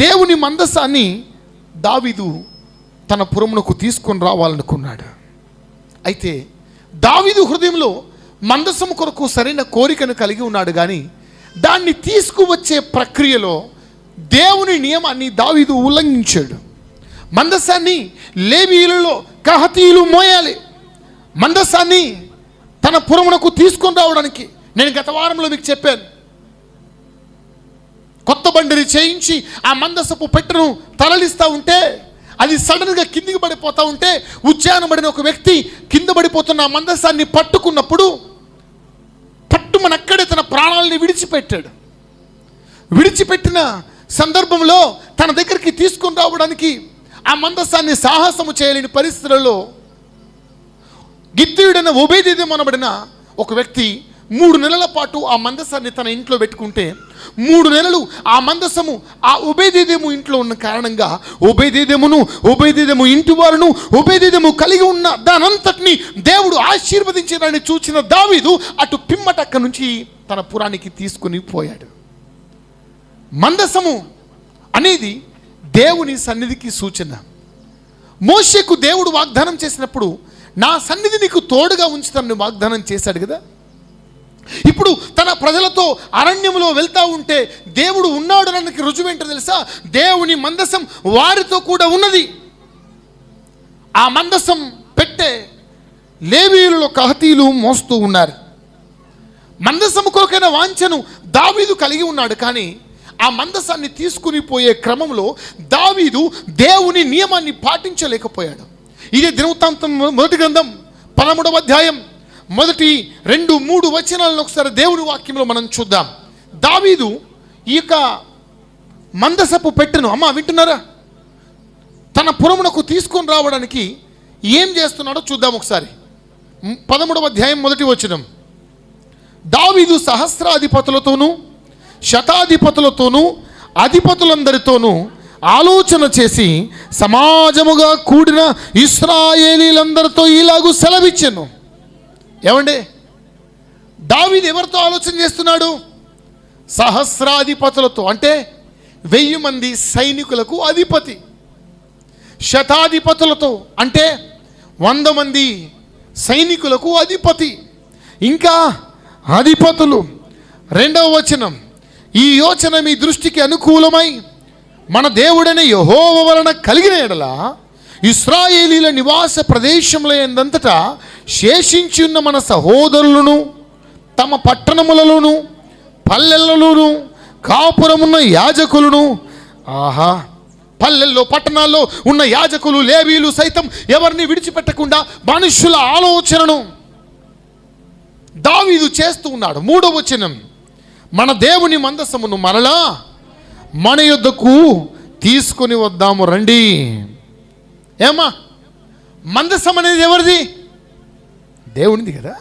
దేవుని మందసాన్ని దావీదు తన పురమునకు తీసుకొని రావాలనుకున్నాడు. అయితే దావీదు హృదయంలో మందసం కొరకు సరైన కోరికను కలిగి ఉన్నాడు కానీ దాన్ని తీసుకువచ్చే ప్రక్రియలో దేవుని నియమాన్ని దావీదు ఉల్లంఘించాడు. మందసాన్ని లేవీలలో కహతీయులు మోయాలి. మందసాన్ని తన పురమునకు తీసుకొని రావడానికి నేను గత వారంలో మీకు చెప్పాను. కొత్త బండిని చేయించి ఆ మందసపు పెట్టెను తరలిస్తూ ఉంటే అది సడన్గా కిందికి పడిపోతూ ఉంటే ఉద్యానబడిన ఒక వ్యక్తి కింద పడిపోతున్న ఆ మందసాన్ని పట్టుకున్నప్పుడు పట్టుమనక్కడే తన ప్రాణాలని విడిచిపెట్టాడు. విడిచిపెట్టిన సందర్భంలో తన దగ్గరికి తీసుకుని రావడానికి ఆ మందస్సాన్ని సాహసము చేయలేని పరిస్థితులలో గిత్తీయుడైన ఉభయదేదమనబడిన ఒక వ్యక్తి మూడు నెలల పాటు ఆ మందసాన్ని తన ఇంట్లో పెట్టుకుంటే మూడు నెలలు ఆ మందసము ఆ ఉభయదేదేము ఇంట్లో ఉన్న కారణంగా ఉభయదేదేమును ఉభయదేదేము ఇంటి వారును ఉభయదేదేము కలిగి ఉన్న దానంతటిని దేవుడు ఆశీర్వదించడాన్ని చూసిన దావీదు అటు పిమ్మటక్క నుంచి తన పురానికి తీసుకుని పోయాడు. మందసము అనేది దేవుని సన్నిధికి సూచన. మోషకు దేవుడు వాగ్దానం చేసినప్పుడు నా సన్నిధి నీకు తోడుగా ఉంచుతానని వాగ్దానం చేశాడు కదా? ప్రజలతో అరణ్యంలో వెళ్తా ఉంటే దేవుడు ఉన్నాడు అన్నకి రుజువేంటో తెలుసా? దేవుని మందసం వారితో కూడా ఉన్నది. ఆ మందసం పెట్టే లేవీయులలో కహతీలు మోస్తూ ఉన్నారు. మందసము కొరకైన వాంఛను దావీదు కలిగి ఉన్నాడు. కానీ ఆ మందసాన్ని తీసుకుని పోయే క్రమంలో దావీదు దేవుని నియమాన్ని పాటించలేకపోయాడు. ఇదే దినవృత్తాంతం మొదటి గ్రంథం పదమూడవ అధ్యాయం మొదటి రెండు మూడు వచనాలను ఒకసారి దేవుని వాక్యంలో మనం చూద్దాం. దావీదు ఈ యొక్క మందసపు పెట్టెను అమ్మ వింటున్నారా? తన పురమునకు తీసుకొని రావడానికి ఏం చేస్తున్నాడో చూద్దాం ఒకసారి. పదమూడవ అధ్యాయం మొదటి వచనం. దావీదు సహస్రాధిపతులతోనూ శతాధిపతులతోనూ అధిపతులందరితోనూ ఆలోచన చేసి సమాజముగా కూడిన ఇస్రాయేలీలందరితో ఇలాగూ సెలవిచ్చాను. ఏమండి? దావిని ఎవరితో ఆలోచన చేస్తున్నాడు? సహస్రాధిపతులతో అంటే వెయ్యి మంది సైనికులకు అధిపతి. శతాధిపతులతో అంటే వంద మంది సైనికులకు అధిపతి. ఇంకా అధిపతులు. రెండవ వచనం ఈ యోచన మీ దృష్టికి అనుకూలమై మన దేవుడైన యహోవ వలన కలిగిన ఎడలా? ఇస్రాయేలీల నివాస ప్రదేశంలో ఎందంతటా శేషించి ఉన్న మన సహోదరులను తమ పట్టణములలోను పల్లెలలోను కాపురమున్న యాజకులను ఆహా పల్లెల్లో పట్టణాల్లో ఉన్న యాజకులు లేవీలు సైతం ఎవరిని విడిచిపెట్టకుండా మనుషుల ఆలోచనను దావీదు చేస్తూ ఉన్నాడు. మూడవ వచనం మన దేవుని మందసమును మరలా మన యొద్దకు తీసుకొని వద్దాము రండి. ఏమా మందసం అనేది ఎవరిది? దేవునిది కదా.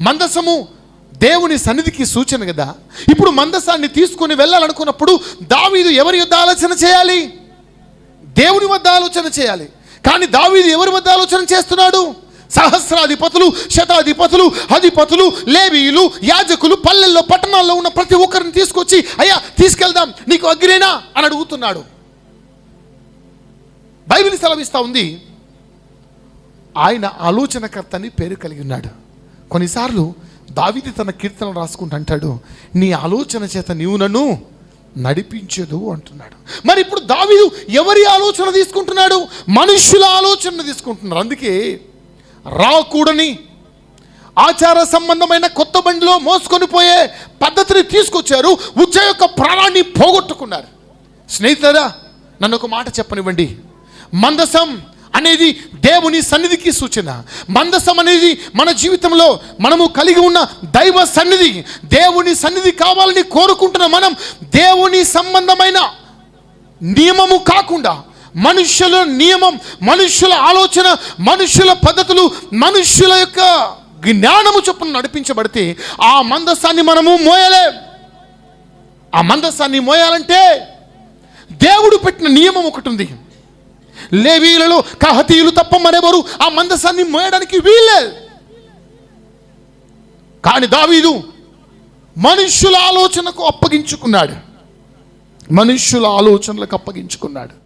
మందసము దేవుని సన్నిధికి సూచన కదా. ఇప్పుడు మందసాన్ని తీసుకొని వెళ్ళాలనుకున్నప్పుడు దావీదు ఎవరి యొద్ ఆలోచన చేయాలి? దేవుని వద్ద ఆలోచన చేయాలి. కానీ దావీదు ఎవరి వద్ద ఆలోచన చేస్తున్నాడు? సహస్రాధిపతులు శతాధిపతులు అధిపతులు లేవీయులు యాజకులు పల్లెల్లో పట్టణాల్లో ఉన్న ప్రతి ఒక్కరిని తీసుకొచ్చి అయ్యా తీసుకెళ్దాం నీకు అగ్రేనా? అని అడుగుతున్నాడు. బైబిల్ సెలవిస్తూ ఉంది. ఆయన ఆలోచనకర్త అని పేరు కలిగి ఉన్నాడు. కొన్నిసార్లు దావిది తన కీర్తన రాసుకుంటూ అంటాడు నీ ఆలోచన చేత నీవు నన్ను నడిపించదు అంటున్నాడు. మరి ఇప్పుడు దావీదు ఎవరి ఆలోచన తీసుకుంటున్నాడు? మనుషుల ఆలోచన తీసుకుంటున్నారు అందుకే రాకూడని ఆచార సంబంధమైన కొత్త బండిలో మోసుకొని పోయే పద్ధతిని తీసుకొచ్చారు. ఉజ్జ యొక్క ప్రాణాన్ని పోగొట్టుకున్నారు. స్నేహితురా నన్ను ఒక మాట చెప్పనివ్వండి. మందసం అనేది దేవుని సన్నిధికి సూచన. మందసం అనేది మన జీవితంలో మనము కలిగి ఉన్న దైవ సన్నిధి. దేవుని సన్నిధి కావాలని కోరుకుంటున్న మనం దేవుని సంబంధమైన నియమము కాకుండా మనుష్యుల నియమం మనుష్యుల ఆలోచన మనుష్యుల పద్ధతులు మనుష్యుల యొక్క జ్ఞానము చొప్పున నడిపించబడితే ఆ మందసాన్ని మనము మోయలేం. ఆ మందసాన్ని మోయాలంటే దేవుడు పెట్టిన నియమం ఒకటి ఉంది. లేవీలలో కహతీయులు తప్ప మరెవరు? ఆ మందసాన్ని మోయడానికి వీల్లేదు కానీ దావీదు మనుష్యుల ఆలోచనకు అప్పగించుకున్నాడు. మనుష్యుల ఆలోచనలకు అప్పగించుకున్నాడు.